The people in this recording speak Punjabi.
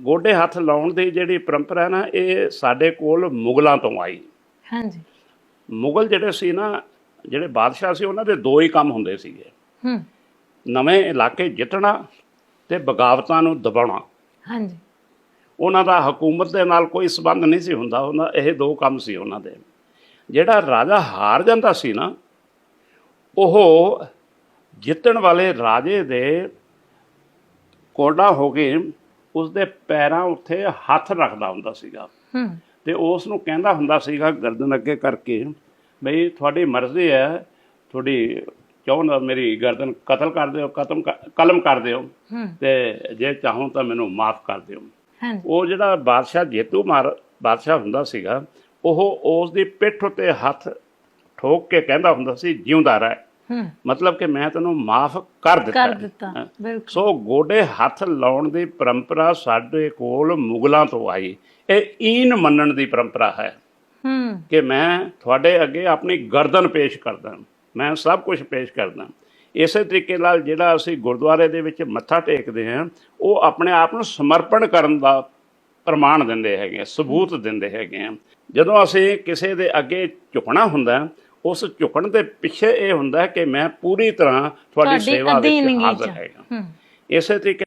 ਗੋਡੇ ਹੱਥ ਲਾਉਣ ਦੀ ਜਿਹੜੀ ਪਰੰਪਰਾ ਨਾ ਇਹ ਸਾਡੇ ਕੋਲ ਮੁਗਲਾਂ ਤੋਂ ਆਈ। ਹਾਂਜੀ। ਮੁਗਲ ਜਿਹੜੇ ਸੀ ਨਾ ਜਿਹੜੇ ਬਾਦਸ਼ਾਹ ਸੀ ਉਹਨਾਂ ਦੇ ਦੋ ਹੀ ਕੰਮ ਹੁੰਦੇ ਸੀਗੇ। ਹੂੰ। ਨਵੇਂ ਇਲਾਕੇ ਜਿੱਤਣਾ ਤੇ ਬਗਾਵਤਾਂ ਨੂੰ ਦਬਾਉਣਾ। ਹਾਂਜੀ। ਉਹਨਾਂ ਦਾ ਹਕੂਮਤ ਦੇ ਨਾਲ ਕੋਈ ਸਬੰਧ ਨਹੀਂ ਸੀ ਹੁੰਦਾ ਉਹਨਾਂ ਇਹ ਦੋ ਕੰਮ ਸੀ ਉਹਨਾਂ ਦੇ। ਜਿਹੜਾ ਰਾਜਾ ਹਾਰ ਜਾਂਦਾ ਸੀ ਨਾ ਉਹ ਜਿੱਤਣ ਵਾਲੇ ਰਾਜੇ ਦੇ ਕੋਡਾ ਹੋ ਕੇ ਉਸ ਦੇ ਪੈਰਾਂ ਉੱਤੇ ਹੱਥ ਰੱਖਦਾ ਹੁੰਦਾ ਸੀਗਾ। ਤੇ ਉਸ ਨੂੰ ਕਹਿੰਦਾ ਹੁੰਦਾ ਸੀਗਾ ਗਰਦਨ ਅੱਗੇ ਕਰਕੇ ਬਈ ਤੁਹਾਡੀ ਮਰਜ਼ੀ ਹੈ ਤੁਹਾਡੀ ਚਾਹੋ ਮੇਰੀ ਗਰਦਨ ਕਤਲ ਕਰ ਦਿਓ ਕਤਮ ਕਲਮ ਕਰ ਦਿਓ। ਤੇ ਜੇ ਚਾਹੋ ਤਾਂ ਮੈਨੂੰ ਮਾਫ ਕਰ ਦਿਓ। ਉਹ ਜਿਹੜਾ ਬਾਦਸ਼ਾਹ ਜੇਤੂ ਮਾਰ ਬਾਦਸ਼ਾਹ ਹੁੰਦਾ ਸੀਗਾ ਉਹ ਉਸ ਦੀ ਪਿੱਠ ਉੱਤੇ ਹੱਥ ਠੋਕ ਕੇ ਕਹਿੰਦਾ ਹੁੰਦਾ ਸੀ ਜਿਉਂਦਾ ਰਹਿ। ਮਤਲਬ ਕਿ ਮੈਂ ਤੈਨੂੰ ਮਾਫ ਕਰ ਦਿੱਤਾ। ਕਰ। ਦਿੱਤਾ ਸੋ ਗੋਡੇ ਹੱਥ ਲਾਉਣ ਦੀ ਪਰੰਪਰਾ ਸਾਡੇ ਕੋਲ ਮੁਗਲਾਂ ਤੋਂ ਆਈ। ਇਹ ਈਨ ਮੰਨਣ ਦੀ ਪਰੰਪਰਾ ਹੈ ਹੂੰ। ਕਿ ਮੈਂ ਤੁਹਾਡੇ ਅੱਗੇ ਆਪਣੀ ਗਰਦਨ ਪੇਸ਼ ਕਰਦਾ। ਮੈਂ ਸਭ ਕੁਝ ਪੇਸ਼ ਕਰਦਾ। ਇਸੇ ਤਰੀਕੇ ਨਾਲ ਜਿਹੜਾ ਅਸੀਂ ਗੁਰਦੁਆਰੇ ਦੇ ਵਿੱਚ ਮੱਥਾ ਟੇਕਦੇ ਹਾਂ ਉਹ ਆਪਣੇ ਆਪ ਨੂੰ ਸਮਰਪਣ ਕਰਨ ਦਾ ਪ੍ਰਮਾਣ ਦਿੰਦੇ ਹੈਗੇ ਸਬੂਤ ਦਿੰਦੇ ਹੈਗੇ ਆ। ਜਦੋਂ ਅਸੀਂ ਕਿਸੇ ਦੇ ਅੱਗੇ ਝੁਕਣਾ ਹੁੰਦਾ ਉਸ ਝੁਕਣ ਦੇ ਪਿੱਛੇ ਇਹ ਹੁੰਦਾ ਕਿ ਮੈਂ ਪੂਰੀ ਤਰ੍ਹਾਂ ਤੁਹਾਡੀ ਸੇਵਾ ਵਿੱਚ ਹਾਜ਼ਰ। ਹੈਗਾ ਹੂੰ ਇਸੇ ਤਰੀਕੇ